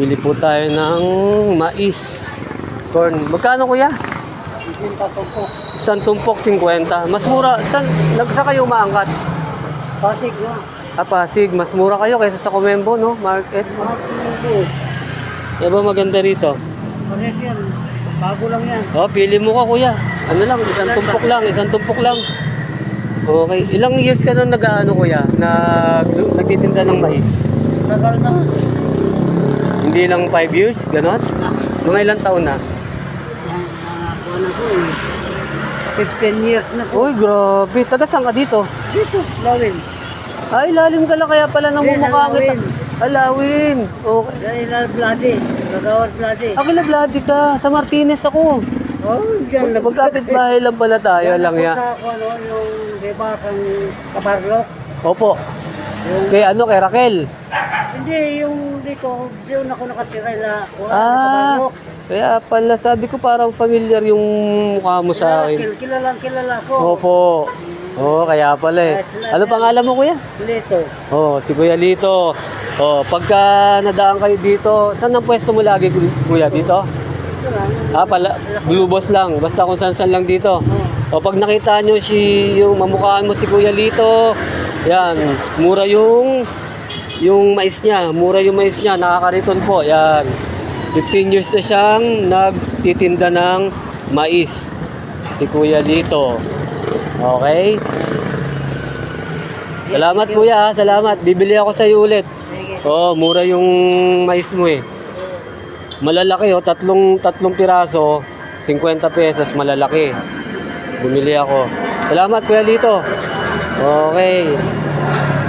Bibili po tayo ng mais. Corn. Magkano kuya? Ikinta ko po. Isang tumpok 50. Mas mura. San, nagsa kayo maangkat? Pasig na. Ah, Pasig. Mas mura kayo kaysa sa Comembo, no? Market. Mga po. Ano ba maganda rito? Pares yan. Bago lang yan. Oh, pili mo ka kuya. Ano lang, isang tumpok lang, isang tumpok lang. Okay. Ilang years ka na nag-ano kuya? Nag nagtitinda ng mais? Tagal na. Hindi lang 5 years, ganon? Mga ilang taon na? Yan, mga kuha na po eh. 15 years na po. Uy, grabe. Taga saan ka dito? Dito, Lawin. Ay, lalim ka lang kaya pala nang mumukha kita. Alawin. Alawin. Okay. Dahil na Blade. Nagawad Blade. Ako na Vladi ka. Sa Martinez ako. Oh, dyan lang. Magkapit bahay lang pala tayo lang Yan ya. ako Sa kung ano, yung diba kang kabarlok. Opo. Kay ano, kay Raquel. hindi, yung dito, doon ako nakatira na. Kuha Ah, kabarlok. kaya pala sabi ko parang familiar yung mukha mo sa akin. Kilala, kilalang kilala ko. Opo. Oo, kaya pala eh. Ano pangalan mo kuya? Lito. Oh, si Kuya Lito. Oh, pagka nadaan kayo dito, saan ang pwesto mo lagi kuya dito? Ito lang. Ah, pala, Blue Boss lang. Basta kung saan saan lang dito. O pag nakita nyo si, yung mamukhaan mo si Kuya Lito, yan, mura yung, yung mais niya. Mura yung mais niya. Nakakariton po. Yan. 15 years na siyang nagtitinda ng mais. Si Kuya Lito. Okay? Salamat kuya, salamat. Bibili ako sa iyo ulit. Oo, mura yung mais mo eh. Malalaki oh, tatlong tatlong piraso, 50 pesos malalaki. Bumili ako. Salamat Kuya Lito. Okay.